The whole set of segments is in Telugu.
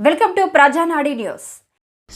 వెల్కమ్ టు ప్రజానాడి న్యూస్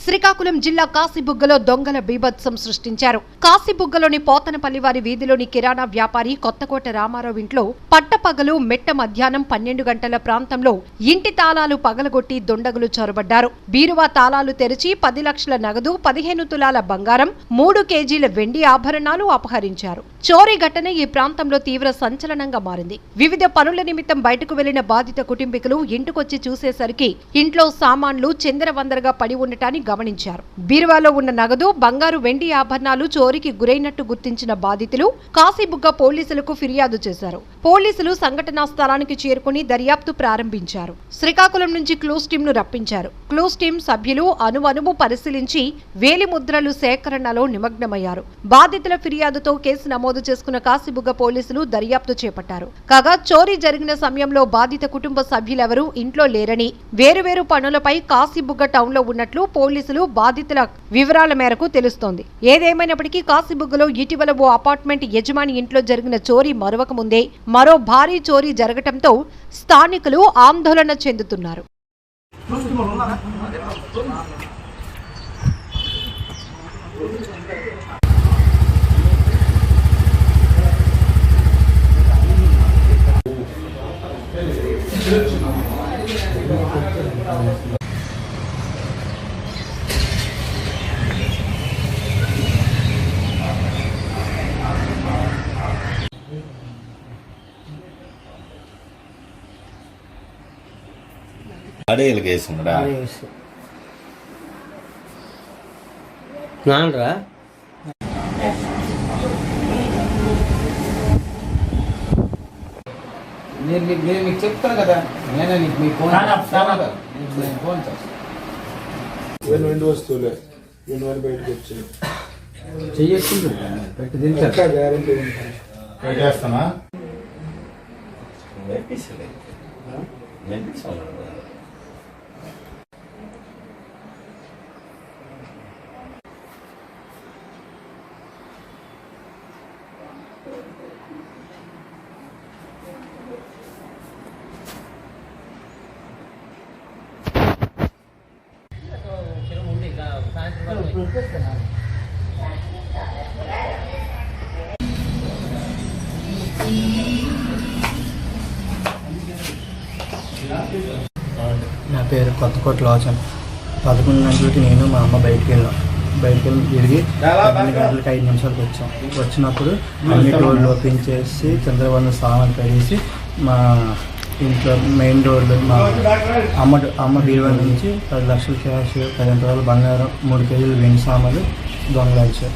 శ్రీకాకుళం జిల్లా కాశీబుగ్గలో దొంగల బీభత్సం సృష్టించారు. కాశీబుగ్గలోని పోతనపల్లి వారి వీధిలోని కిరాణా వ్యాపారి కొత్తకోట రామారావు ఇంట్లో పట్టపగలు మెట్ట మధ్యాహ్నం పన్నెండు గంటల ప్రాంతంలో ఇంటి తాళాలు పగలగొట్టి దొండగులు చొరబడ్డారు. బీరువా తాళాలు తెరిచి పది లక్షల నగదు పదిహేను తులాల బంగారం మూడు కేజీల వెండి ఆభరణాలు అపహరించారు. చోరీ ఘటన ఈ ప్రాంతంలో తీవ్ర సంచలనంగా మారింది. వివిధ పనుల నిమిత్తం బయటకు వెళ్ళిన బాధిత కుటుంబీకులు ఇంటికొచ్చి చూసేసరికి ఇంట్లో సామాన్లు చిందరవందరగా పడి ఉండటాన్ని గమనించారు. బీరువాలో ఉన్న నగదు బంగారు వెండి ఆభరణాలు చోరీకి గురైనట్టు గుర్తించిన బాధితులు కాశీబుగ్గ పోలీసులకు ఫిర్యాదు చేశారు. పోలీసులు సంఘటనా స్థలానికి చేరుకుని దర్యాప్తు ప్రారంభించారు. శ్రీకాకుళం నుంచి క్లూస్ టీం ను రప్పించారు. క్లూస్ టీం సభ్యులు అనువనువు పరిశీలించి వేలి ముద్రలు సేకరణలో నిమగ్నమయ్యారు. బాధితుల ఫిర్యాదుతో కేసు నమోదు చేసుకున్న కాశీబుగ్గ పోలీసులు దర్యాప్తు చేపట్టారు. కాగా చోరీ జరిగిన సమయంలో బాధిత కుటుంబ సభ్యులెవరూ ఇంట్లో లేరని వేరువేరు పనులపై కాశీబుగ్గ టౌన్లో ఉన్నట్లు పోలీసులు పోలీసులు బాధితుల వివరాల మేరకు తెలుస్తోంది. ఏదేమైనప్పటికీ కాశీబుగ్గలో ఇటీవల ఓ అపార్ట్మెంట్ యజమాని ఇంట్లో జరిగిన చోరీ మరొక ముందే మరో భారీ చోరీ జరగటంతో స్థానికులు ఆందోళన చెందుతున్నారు. నాన్నరా నేను మీకు నేను మీకు చెప్తాను కదా నేనే నీకు మీ ఫోన్. నేను ఫోన్ చేస్తాను వెండి వస్తువులే. వెను బయటకు వచ్చాయి చెయ్యొచ్చు పెట్టి దించారు ఇంకా గ్యారంటీ ఉంటుంది. పెట్టేస్తానా నా పేరు కొత్తకోట లోచన్. పదకొండు గంటలకి నేను మా అమ్మ బయటికి వెళ్ళాం. బయటికి వెళ్ళి తిరిగి పన్నెండు గంటలకి ఐదు నిమిషాలకు వచ్చాం. వచ్చినప్పుడు అన్ని డోర్లు ఓపెన్ చేసి చంద్రబాబు సామాన్ కడిగేసి మా ఇంట్లో మెయిన్ డోర్లు మా అమ్మ అమ్మ బీరువా నుంచి పది లక్షల క్యాష్ పదిహేను రోజులు బంగారం మూడు కేజీలు వెండి సామాన్లు దొంగలాడిచారు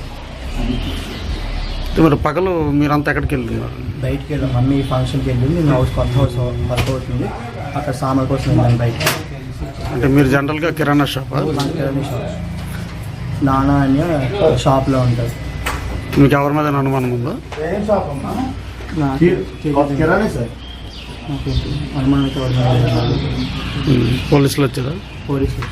మరి పగలు మీరంతా ఎక్కడికి వెళ్తున్నారు? బయటికి వెళ్ళాం. మమ్మీ ఫంక్షన్కి వెళ్ళింది. మేము హౌస్ కొత్త హౌస్ వర్క్ అవుతుంది. అక్కడ సామాన్ కోసం వెళ్ళాను బయటికి. అంటే మీరు జనరల్గా కిరాణా షాప్? కిరాణా షాప్. నాన్న అని షాప్లో ఉంటారు. మీకు ఎవరి మీద అనుమానం ఉందా? నాకు తెలియదు. సార్. అనుమానిత పోలీసులు వచ్చారా? పోలీసులు